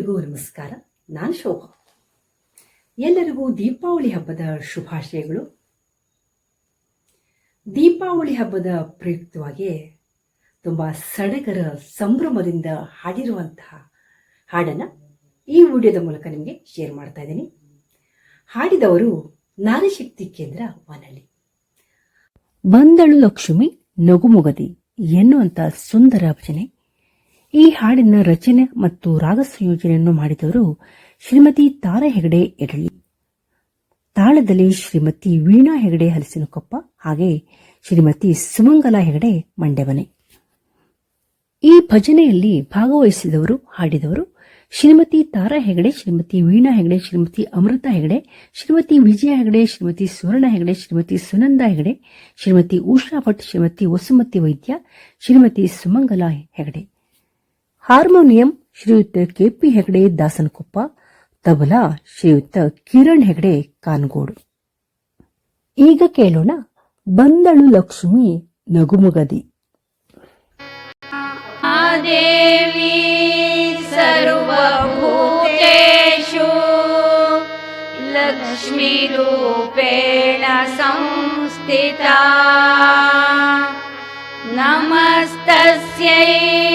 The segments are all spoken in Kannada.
ಎಲ್ಲರಿಗೂ ನಮಸ್ಕಾರ. ನಾನು ಶೋಭಾ. ಎಲ್ಲರಿಗೂ ದೀಪಾವಳಿ ಹಬ್ಬದ ಶುಭಾಶಯಗಳು. ದೀಪಾವಳಿ ಹಬ್ಬದ ಪ್ರಯುಕ್ತವಾಗಿ ತುಂಬ ಸಡಗರ ಸಂಭ್ರಮದಿಂದ ಹಾಡಿರುವಂತಹ ಹಾಡನ್ನು ಈ ವಿಡಿಯೋದ ಮೂಲಕ ನಿಮಗೆ ಶೇರ್ ಮಾಡ್ತಾ ಇದ್ದೀನಿ. ಹಾಡಿದವರು ನಾರಿಶಕ್ತಿ ಕೇಂದ್ರ ವನಲಿ ಬಂದಳು ಲಕ್ಷ್ಮಿ ನಗುಮುಗದಿ ಎನ್ನುವಂತ ಸುಂದರ ಭಜನೆ. ಈ ಹಾಡಿನ ರಚನೆ ಮತ್ತು ರಾಗ ಸಂಯೋಜನೆಯನ್ನು ಮಾಡಿದವರು ಶ್ರೀಮತಿ ತಾರಾ ಹೆಗಡೆ ಎರಳಿ ತಾಳದಲ್ಲಿ ಶ್ರೀಮತಿ ವೀಣಾ ಹೆಗಡೆ ಹಲಸಿನಕೊಪ್ಪ ಹಾಗೆ ಶ್ರೀಮತಿ ಸುಮಂಗಲ ಹೆಗಡೆ ಮಂಡ್ಯವನೆ. ಈ ಭಜನೆಯಲ್ಲಿ ಭಾಗವಹಿಸಿದವರು, ಹಾಡಿದವರು ಶ್ರೀಮತಿ ತಾರಾ ಹೆಗಡೆ, ಶ್ರೀಮತಿ ವೀಣಾ ಹೆಗಡೆ, ಶ್ರೀಮತಿ ಅಮೃತ ಹೆಗಡೆ, ಶ್ರೀಮತಿ ವಿಜಯ ಹೆಗಡೆ, ಶ್ರೀಮತಿ ಸುವರ್ಣ ಹೆಗಡೆ, ಶ್ರೀಮತಿ ಸುನಂದ ಹೆಗಡೆ, ಶ್ರೀಮತಿ ಉಷಾ ಭಟ್, ಶ್ರೀಮತಿ ವಸುಮತಿ ವೈದ್ಯ, ಶ್ರೀಮತಿ ಸುಮಂಗಲ ಹೆಗಡೆ. ಹಾರ್ಮೋನಿಯಂ ಶ್ರೀಯುತ ಕೆಪಿ ಹೆಗಡೆ, ದಾಸನಕೊಪ್ಪ, ತಬಲಾ ಶ್ರೀಯುತ ಕಿರಣ್ ಹೆಗಡೆ, ಕಾನ್ಗೋಡು. ಈಗ ಕೇಳೋಣ ಬಂದಳು ಲಕ್ಷ್ಮಿ ನಗುಮುಗದಿ. ದೇವಿ ಸರ್ವಭೂತೇಷು ಲಕ್ಷ್ಮಿ ರೂಪೇಣ ಸಂಸ್ಥಿತ. ನಮಸ್ತಸ್ಯೈ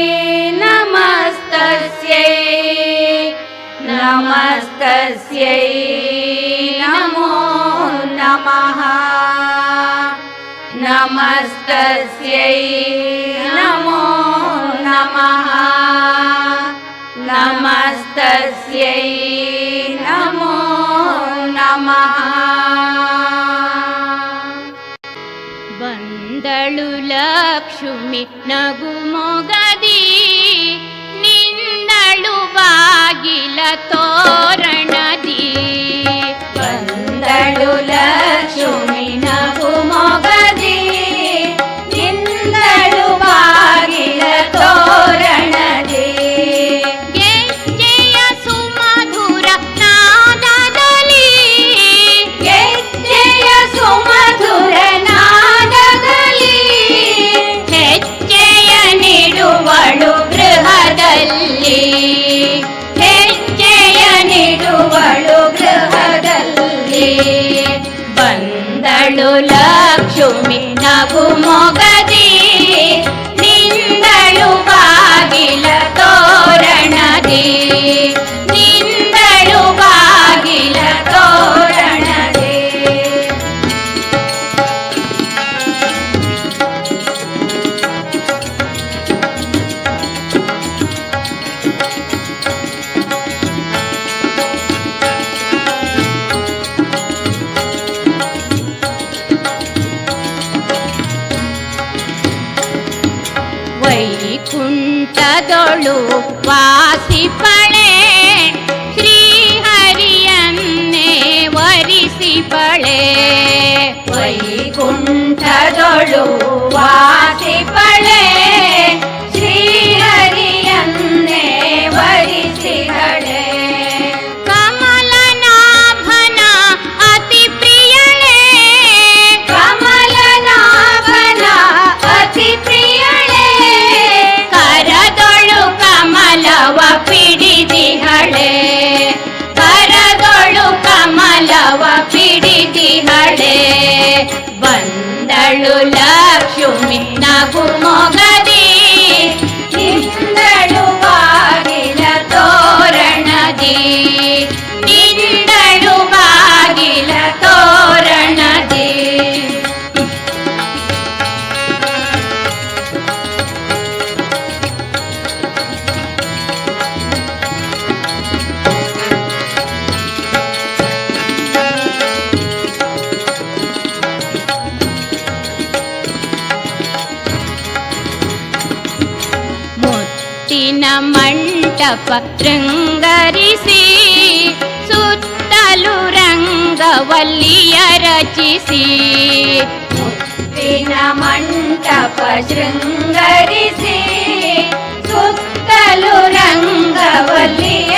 तस्यै नमो नमः। नमस्तस्यै नमो नमः। नमस्तस्यै नमो नमः। बन्दळु लक्ष्मि नगुमोगदी लतोरणी লাভ সুমি না ঘুমগা ವೈಕುಂಠದೊಳು ವಾಸಿಪಳೆ ಶ್ರೀಹರಿಯನ್ನೇ ವರಿಸಿಪಳೆ ವೈಕುಂಠದೊಳು ವಾಸಿಪಳೆ ಬಂದಳು ಲಕ್ಷ್ಮಿ ನಗು ಮಂಟಪ ಶೃಂಗರಿಸಿ ಸುತ್ತಲು ರಂಗವಲ್ಲಿಯ ರಚಿಸಿ ಮುತ್ತಿನ ಮಂಟಪ ಶೃಂಗರಿಸಿ ಸುತ್ತಲು ರಂಗವಲ್ಲಿಯ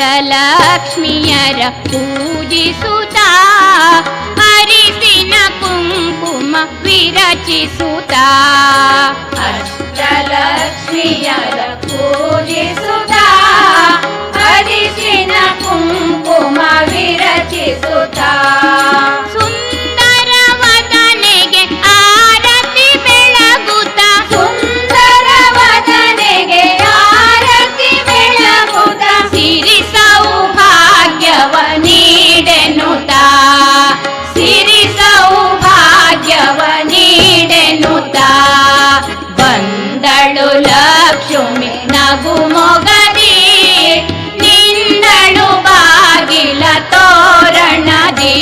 लक्ष्मीर पूजि सुता परिण कुङ्कुमा विरचि सुता लक्ष्मीर पूजि सुतारिन कुपुमा वीरचि सुता ನಗು ಮೊಗದಿ ನಿಂದಳು ಬಾಗಿಲ ತೋರಣದಿ.